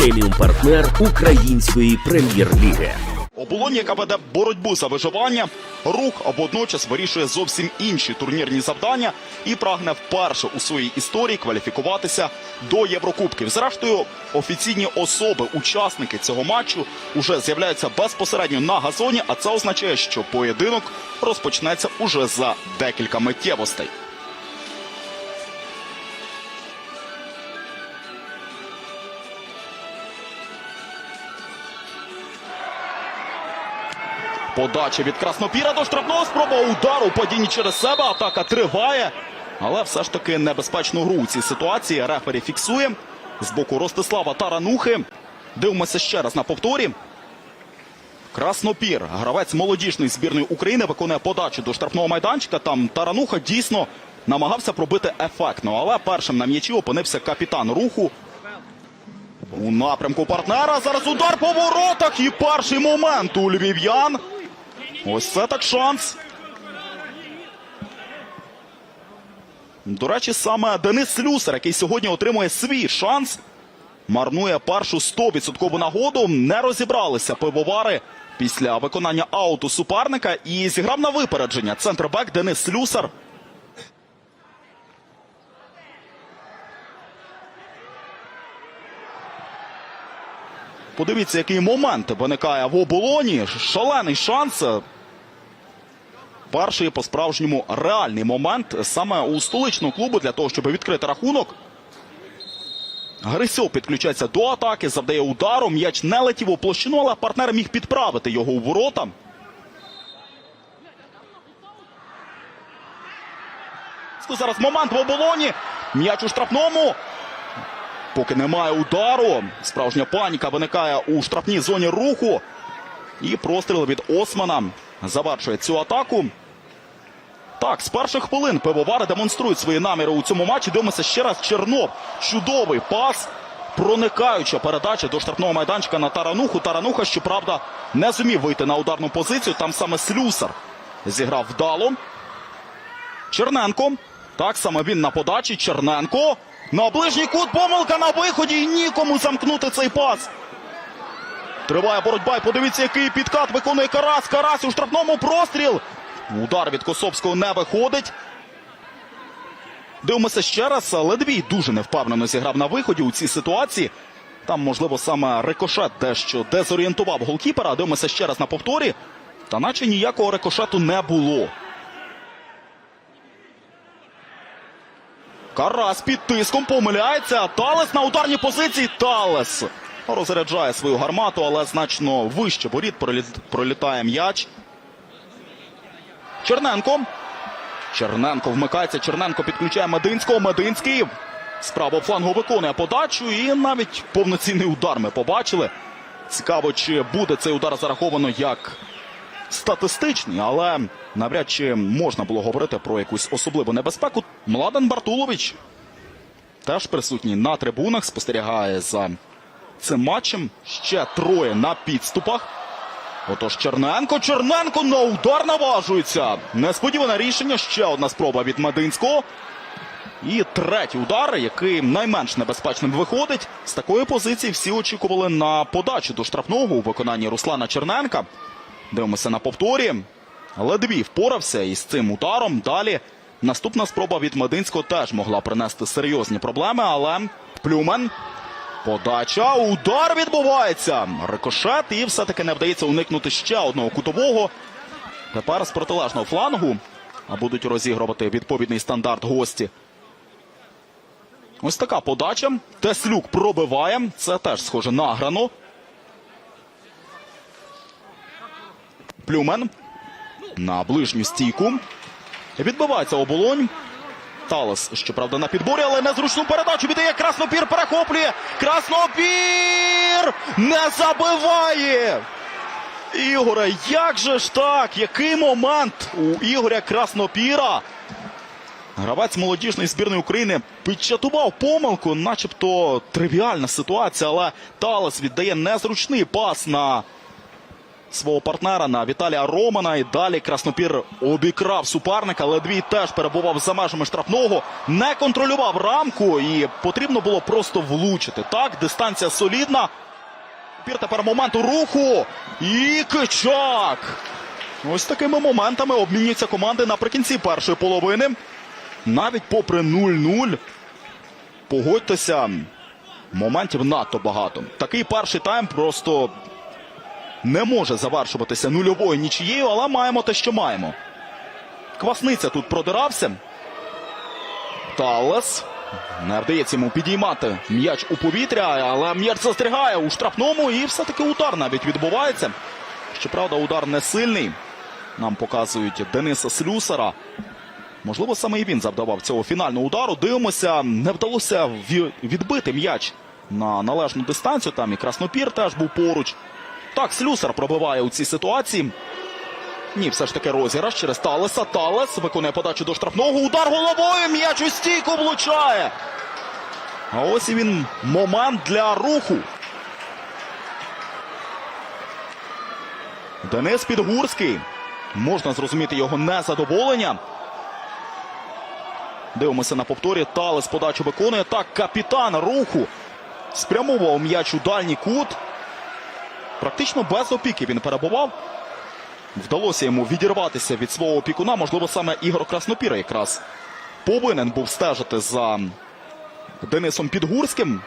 преміум партнер української прем'єр-ліги. Оболонь, яка веде боротьбу за виживання, рух а водночас вирішує зовсім інші турнірні завдання і прагне вперше у своїй історії кваліфікуватися до Єврокубків. Зрештою, офіційні особи, учасники цього матчу, уже з'являються безпосередньо на газоні, а це означає, що поєдинок розпочнеться уже за декілька миттєвостей. Подача від Краснопіра до штрафного спроба удару. Падіння через себе. Атака триває. Але все ж таки небезпечну гру у цій ситуації. Рефері фіксує з боку Ростислава Таранухи. Дивимося ще раз на повторі. Краснопір, гравець молодіжної збірної України, виконує подачу до штрафного майданчика. Там Тарануха дійсно намагався пробити ефектно, але першим на м'ячі опинився капітан руху. У напрямку партнера зараз удар по воротах і перший момент у львів'ян. Ось це так шанс. До речі, саме Денис Слюсар, який сьогодні отримує свій шанс, марнує першу 100% нагоду. Не розібралися пивовари після виконання ауту суперника і зіграв на випередження. Центрбек Денис Слюсар. Подивіться, який момент виникає в оболоні. Шалений шанс. Перший по-справжньому реальний момент саме у столичного клубу для того, щоб відкрити рахунок. Грисьов підключається до атаки, завдає удару. М'яч не летів у площину, але партнер міг підправити його у ворота. Зараз момент в оболоні. М'яч у штрафному. Поки немає удару. Справжня паніка виникає у штрафній зоні руху. І простріл від Османа завершує цю атаку. Так, з перших хвилин пивовари демонструють свої наміри у цьому матчі. Дивимося ще раз Чернов. Чудовий пас. Проникаюча передача до штрафного майданчика на Тарануху. Тарануха, щоправда, не зумів вийти на ударну позицію. Там саме Слюсар зіграв вдало. Черненко. Так саме він на подачі. Черненко. На ближній кут помилка на виході і нікому замкнути цей пас. Триває боротьба. І подивіться, який підкат виконує Карас. Карас у штрафному простріл. Удар від Косовського не виходить. Дивимося ще раз. Ледвій дуже невпевнено зіграв на виході у цій ситуації. Там, можливо, саме рикошет дещо дезорієнтував голкіпера. Дивимося ще раз на повторі. Та наче ніякого рикошету не було. Карас під тиском помиляється. Талес на ударній позиції. Талес розряджає свою гармату, але значно вище проліт- пролітає м'яч. Черненко. Черненко вмикається. Черненко підключає Мединського. Мединський з флангу виконує подачу. І навіть повноцінний удар ми побачили. Цікаво, чи буде цей удар зараховано як статистичний, але навряд чи можна було говорити про якусь особливу небезпеку. Младен Бартулович теж присутній на трибунах, спостерігає за цим матчем. Ще троє на підступах. Отож Черненко, Черненко на удар наважується. Несподіване рішення. Ще одна спроба від Мединського. І третій удар, який найменш небезпечним виходить. З такої позиції всі очікували на подачу до штрафного у виконанні Руслана Черненка. Дивимося на повторі. Ледвій впорався із цим ударом. Далі наступна спроба від Мединського теж могла принести серйозні проблеми, але Плюмен. Подача, удар відбувається. Рикошет і все-таки не вдається уникнути ще одного кутового. Тепер з протилежного флангу а будуть розігрувати відповідний стандарт гості. Ось така подача. Теслюк пробиває. Це теж схоже на грано. Плюмен на ближню стійку. Відбивається оболонь. Талес, щоправда, на підборі, але незручну передачу віддає Краснопір, перехоплює. Краснопір не забиває. Ігоре, як же ж так? Який момент у Ігоря Краснопіра? Гравець молодіжної збірної України підчатував помилку, начебто тривіальна ситуація, але Талес віддає незручний пас на свого партнера на Віталія Романа. І далі Краснопір обікрав суперника. Ледвій теж перебував за межами штрафного, не контролював рамку, і потрібно було просто влучити. Так, дистанція солідна. Пір тепер моменту руху. І Кичак. Ось такими моментами обмінюються команди наприкінці першої половини. Навіть попри 0-0. Погодьтеся, моментів надто багато. Такий перший тайм просто не може завершуватися нульовою нічією, але маємо те, що маємо. Квасниця тут продирався. Талес. Не вдається йому підіймати м'яч у повітря, але м'яч застрягає у штрафному і все-таки удар навіть відбувається. Щоправда, удар не сильний. Нам показують Дениса Слюсара. Можливо, саме і він завдавав цього фінального удару. Дивимося, не вдалося відбити м'яч на належну дистанцію. Там і Краснопір теж був поруч. Так, Слюсар пробиває у цій ситуації. Ні, все ж таки розіграш через Талеса. Талес виконує подачу до штрафного. Удар головою. М'яч у стійку влучає. А ось і він момент для руху. Денис Підгурський. Можна зрозуміти його незадоволення. Дивимося на повторі. Талес подачу виконує. Так, капітан руху спрямовував м'яч у дальній кут. Практично без опіки він перебував. Вдалося йому відірватися від свого опікуна. Можливо, саме Ігор Краснопіра якраз повинен був стежити за Денисом Підгурським.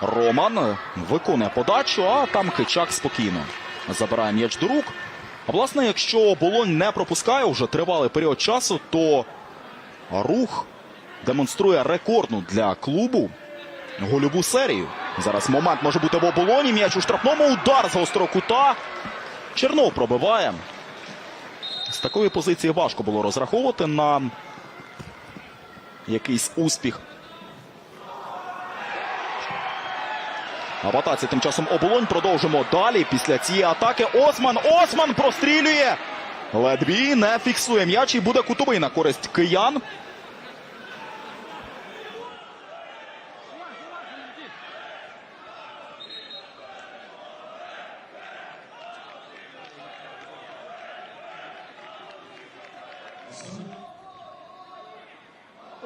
Роман виконує подачу, а там Кичак спокійно забирає м'яч до рук. А власне, якщо оболонь не пропускає вже тривалий період часу, то рух демонструє рекордну для клубу гольову серію. Зараз момент може бути в оболоні. М'яч у штрафному. Удар з гострого кута. Чернов пробиває. З такої позиції важко було розраховувати на якийсь успіх. А тим часом оболонь. Продовжимо далі. Після цієї атаки Осман. Осман прострілює. Ледвій не фіксує м'яч і буде кутовий на користь киян.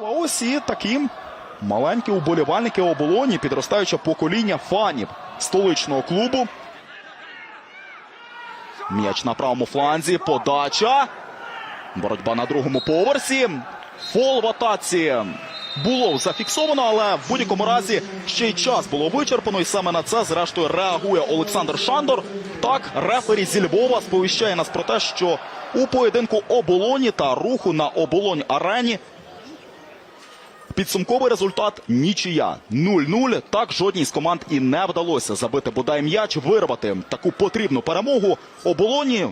Ось і таким маленькі уболівальники оболоні, підростаюче покоління фанів столичного клубу. М'яч на правому фланзі. Подача. Боротьба на другому поверсі. Фол в атаці. Було зафіксовано, але в будь-якому разі ще й час було вичерпано. І саме на це, зрештою, реагує Олександр Шандор. Так, рефері зі Львова сповіщає нас про те, що у поєдинку оболоні та руху на оболонь арені Підсумковий результат нічия 0-0. Так жодній з команд і не вдалося забити бодай м'яч, вирвати таку потрібну перемогу оболоні.